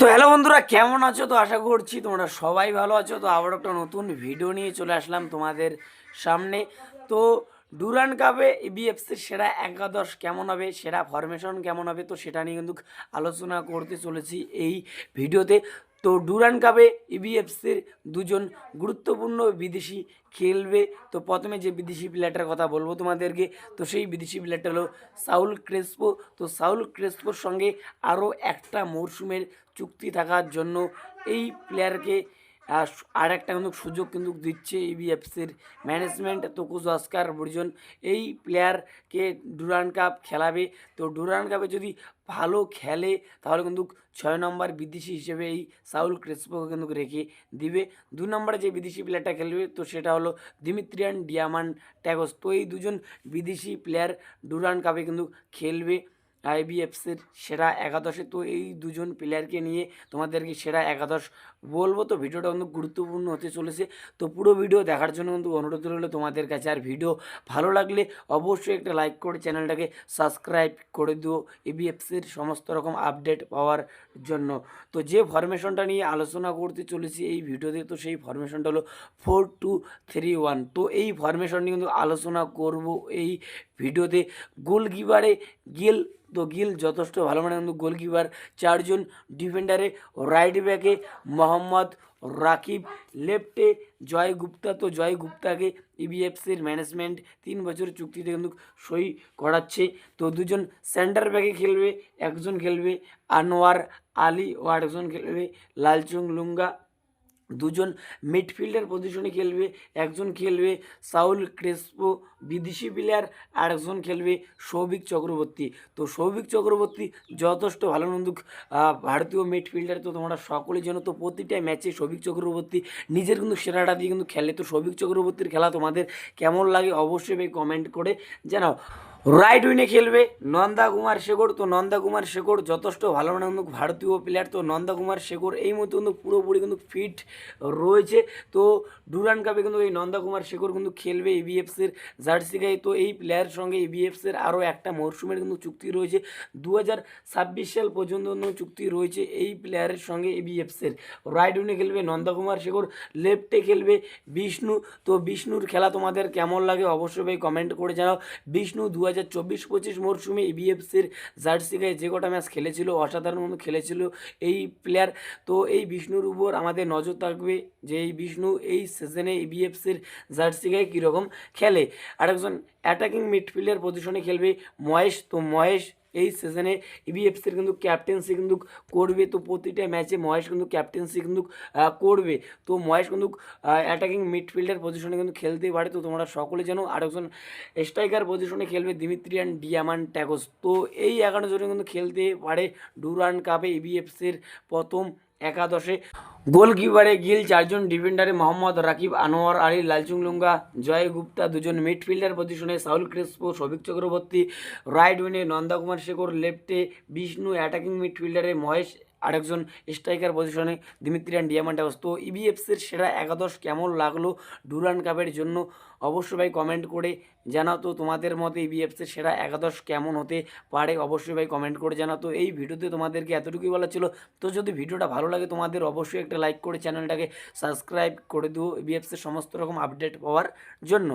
তো হ্যালো বন্ধুরা, কেমন আছো? তো আশা করছি তোমরা সবাই ভালো আছো। তো আবার একটা নতুন ভিডিও নিয়ে চলে আসলাম তোমাদের সামনে। তো ডুরান কাপে ইবিএফসির সেরা একাদশ কেমন হবে? সেরা ফরমেশন কেমন হবে? তো সেটা নিয়ে কিন্তু আলোচনা করতে চলেছি এই ভিডিওতে। তো ডুরান কাপে ইবিএফসির দুজন গুরুত্বপূর্ণ বিদেশি খেলবে। তো প্রথমে যে বিদেশি প্লেয়ারটার কথা বলব তোমাদেরকে, তো সেই বিদেশি প্লেয়ারটা হলো সাউল ক্রেসপো। তো সাউল ক্রেসপোর সঙ্গে আরও একটা মরশুমের চুক্তি থাকার জন্য এই প্লেয়ারকে আর একটা কিন্তু সুযোগ কিন্তু দিচ্ছে ইবিএফসির ম্যানেজমেন্ট তোকুজ অস্কার বর্জন এই প্লেয়ারকে ডুরান কাপ খেলাবে। তো ডুরান কাপে যদি ভালো খেলে, তাহলে কিন্তু ছয় নম্বর বিদেশি হিসেবে এই সাউল ক্রেসপোকে কিন্তু রেখে দিবে। দু নম্বরে যে বিদেশি প্লেয়ারটা খেলবে, তো সেটা হলো দিমিত্রিয়ান ডিয়ামান ট্যাগস তো এই দুজন বিদেশি প্লেয়ার ডুরান কাপে কিন্তু খেলবে। আইবিএফসির সেরা একাদশে। তো এই দুজন প্লেয়ারকে নিয়ে তোমাদেরকে সেরা একাদশ বলব। তো ভিডিওটা কিন্তু গুরুত্বপূর্ণ হতে চলেছে। তো পুরো ভিডিও দেখার জন্য কিন্তু অনুরোধ রইল তোমাদের কাছে। আর ভিডিও ভালো লাগলে অবশ্যই একটা লাইক করে চ্যানেলটাকে সাবস্ক্রাইব করে দিও এবিএফসির সমস্ত রকম আপডেট পাওয়ার জন্য। তো যে ফরমেশনটা নিয়ে আলোচনা করতে চলেছি এই ভিডিওতে, তো সেই ফরমেশনটা হলো ফোর টু থ্রি ওয়ান তো এই ফরমেশন নিয়ে কিন্তু আলোচনা করব এই ভিডিওতে গোলকিপারে গিল, তো গিল যথেষ্ট ভালো মানে কিন্তু গোলকিপার চারজন ডিফেন্ডারে রাইট ব্যাকে মোহাম্মদ রাকিব লেফটে জয় গুপ্তা, তো জয় গুপ্তাকে ইবিএফসির ম্যানেজমেন্ট তিন বছর চুক্তিতে কিন্তু সই করাচ্ছে। তো দুজন সেন্টার ব্যাকে খেলবে, একজন খেলবে আনোয়ার আলী ও আরেকজন খেলবে লালচুং লুঙ্গা। দুজন মিডফিল্ডার পজিশনে খেলবে, একজন খেলবে সাউল ক্রেসপো, বিদেশি প্লেয়ার আর একজন খেলবে সৌভিক চক্রবর্তী। তো সৌভিক চক্রবর্তী যথেষ্ট ভালো নন্দুক ভারতীয় মিডফিল্ডার তো তোমরা সকলেই জানো। তো প্রতিটা ম্যাচে সৌভিক চক্রবর্তী নিজের কিন্তু সেরাটা দিয়ে কিন্তু খেলে। তো সৌভিক চক্রবর্তীর খেলা তোমাদের কেমন লাগে অবশ্যই কমেন্ট করে জানাও। রাইট উইনে খেলবে। নন্দা কুমার শেখর, তো নন্দা কুমার শেখর যথেষ্ট ভালো মানে কিন্তু ভারতীয় প্লেয়ার তো নন্দা কুমার শেখর এই মতো কিন্তু পুরোপুরি কিন্তু ফিট রয়েছে। তো ডুরান কাপে কিন্তু এই নন্দা কুমার শেখর কিন্তু খেলবে ইবিএফসির জার্সি গায়ে। তো এই প্লেয়ারের সঙ্গে ইবিএফসির আরও একটা মরশুমের কিন্তু চুক্তি রয়েছে। দু হাজার ছাব্বিশ সাল পর্যন্ত চুক্তি রয়েছে এই প্লেয়ারের সঙ্গে ইবিএফসির রাইট উইনে খেলবে নন্দা কুমার শেখর লেফটে খেলবে বিষ্ণু। তো বিষ্ণুর খেলা তোমাদের কেমন লাগে অবশ্যই কমেন্ট করে জানাও। বিষ্ণু দু হাজার হাজার চব্বিশ পঁচিশ মরশুমে ইবিএফসির জার্সি গায়ে যে কটা ম্যাচ খেলেছিল, অসাধারণ মতো খেলেছিল এই প্লেয়ার তো এই বিষ্ণুর উপর আমাদের নজর থাকবে যে এই বিষ্ণু এই সিজনে ইবিএফসির জার্সি গায়ে কীরকম খেলে। আরেকজন অ্যাটাকিং মিডফিল্ডার পজিশনে খেলবে মহেশ। তো মহেশ এই সিজনে ইবিএফসির কিন্তু ক্যাপ্টেন্সি কিন্তু করবে। তো প্রতিটা ম্যাচে মহেশ কিন্তু ক্যাপ্টেন্সি কিন্তু করবে। তো মহেশ কিন্তু অ্যাটাকিং মিডফিল্ডার পজিশনে কিন্তু খেলতেই পারে। তো তোমরা সকলে জানো, আরেকজন স্ট্রাইকার পজিশনে খেলবে দিমিত্রিয়ান ডিয়ামান ট্যাগস তো এই এগারো জনে কিন্তু খেলতে পারে ডুরান কাপে ইবিএফসির প্রথম একাদশে গোলকিপারে গিল, চারজন ডিফেন্ডারে মোহাম্মদ রাকিব, আনোয়ার আলী, লালচুং লুঙ্গা, জয় গুপ্তা দুজন মিডফিল্ডার পজিশনে Saul Crespo Souvik Chakraborty, right উইনে Nandakumar Shekhar, লেফটে বিষ্ণু, অ্যাটাকিং মিডফিল্ডারে মহেশ আরেকজন স্ট্রাইকার পজিশনে দিমিত্রিয়ান ডিয়ামান্ডাস তো ইবিএফসির সেরা একাদশ কেমন লাগল ডুরান কাপের জন্য অবশ্যই ভাই কমেন্ট করে জানাও। তো তোমাদের মতে ইবিএফসির সেরা একাদশ কেমন হতে পারে অবশ্যই ভাই কমেন্ট করে জানাও। তো এই ভিডিওতে তোমাদেরকে এতটুকুই বলা ছিল। তো যদি ভিডিওটা ভালো লাগে তোমাদের অবশ্যই একটা লাইক করে চ্যানেলটাকে সাবস্ক্রাইব করে দিও। ইবিএফসির সমস্ত রকম আপডেট পাওয়ার জন্য।